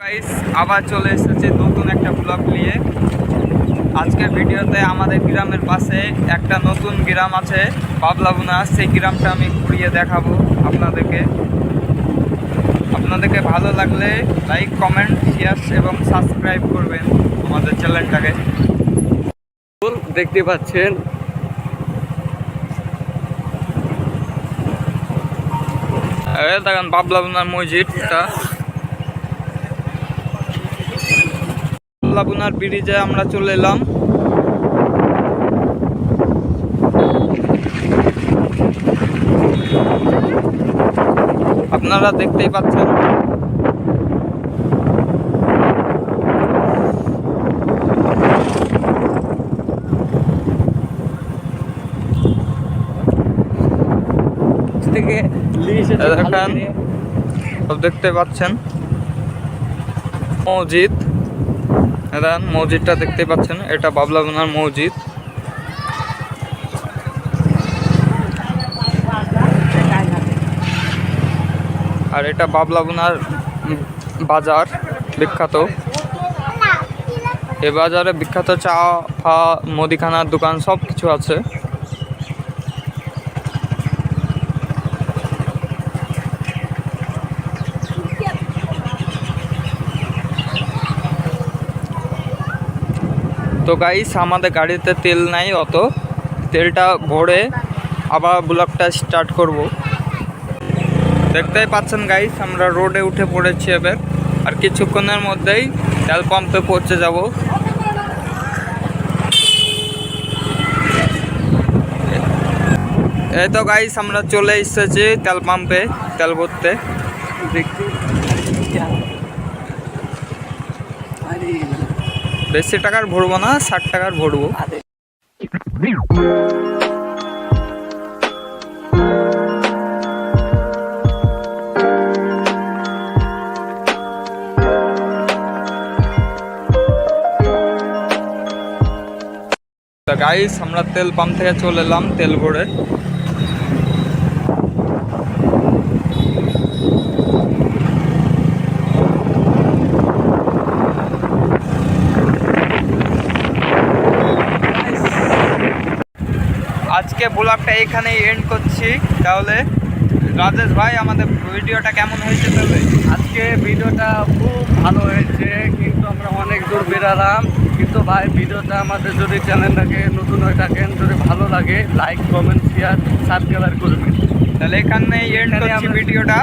Guys আবার চলে এসেছে নতুন একটা ব্লগ নিয়ে। আজকের ভিডিওতে আমাদের গ্রামের পাশে একটা নতুন গ্রাম আছে বাবলাবুনা সেই গ্রামটা আমি ঘুরিয়ে দেখাবো আপনাদেরকে। আপনাদেরকে ভালো লাগলে লাইক কমেন্ট শেয়ার এবং সাবস্ক্রাইব করবেন আমাদের চ্যানেলটাকে দেখতে পাচ্ছেন। দেখেন বাবলাবুনার মসজিদটা। বাবলাবুনার ব্রিজে আমরা চলে এলাম। আপনারা দেখতেই পাচ্ছেন। থেকে দেখেন সব দেখতে পাচ্ছেন। মসজিদ। এটা মসজিদটা দেখতে পাচ্ছেন, এটা বাবলাগুনার মসজিদ। আর এটা বাবলাগুনার বাজার, বিখ্যাত। এ বাজারে বিখ্যাত চা, ফা, মুদিখানার দোকান সব কিছু আছে। তো গাইস আমাদের গাড়িতে তেল নাই অত। তেলটা ভরে আবার ব্লকটা স্টার্ট করব। দেখতেই পাচ্ছেন গাইস আমরা রোডে উঠে পড়েছি এবার। আর কিছুক্ষণের মধ্যেই তেল পাম্পে পৌঁছে যাব। এই তো গাইস আমরা চলে এসেছি তেল পাম্পে তেল ভরতে। আরে। বেশি টাকার ভরবো না ষাট টাকার ভরবো। গাইস আমরা তেল পাম্প থেকে চলে এলাম তেল ভরে। আজকে ব্লগটা এখানেই এন্ড করছি। তাহলে রাজেশ ভাই আমাদের ভিডিওটা কেমন হয়েছে তবে আজকে ভিডিওটা খুব ভালো হয়েছে কিন্তু আমরা অনেক দূর বেরালাম। কিন্তু ভাই ভিডিওটা আমাদের যদি চ্যানেলটাকে নতুন হয়ে থাকেন যদি ভালো লাগে লাইক কমেন্ট শেয়ার সাবস্ক্রাইব করবেন। তাহলে এখানে এন্ড করছি ভিডিওটা।